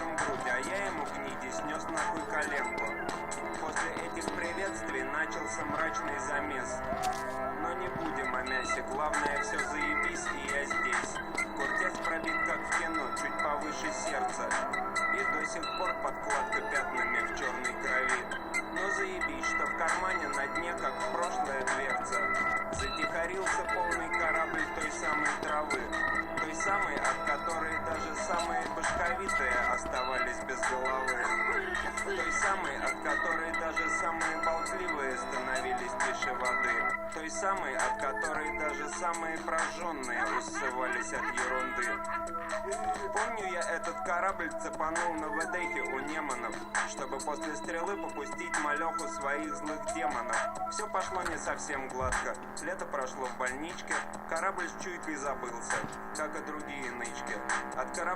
ударом грудь, а я ему в книге снес нахуй коленку. После этих приветствий начался мрачный замес. Но не будем о мясе, главное все заебись, и я здесь. Куртец пробит как в кино, чуть повыше сердца. И до сих пор подкладка пятнами в черной крови. Но заебись, что в кармане на дне, как в прошлая дверца. Затихарился полный корабль той самой травы башковитые оставались без головы. Той самой, от которой даже самые болтливые становились тише воды. Той самой, от которой даже самые прожженные усывались от ерунды. Помню я этот корабль цепанул на ВДХе у Неманов, чтобы после стрелы попустить малеху своих злых демонов. Все пошло не совсем гладко. Лето прошло в больничке, корабль с чуйкой забылся, как и другие нычки. От корабля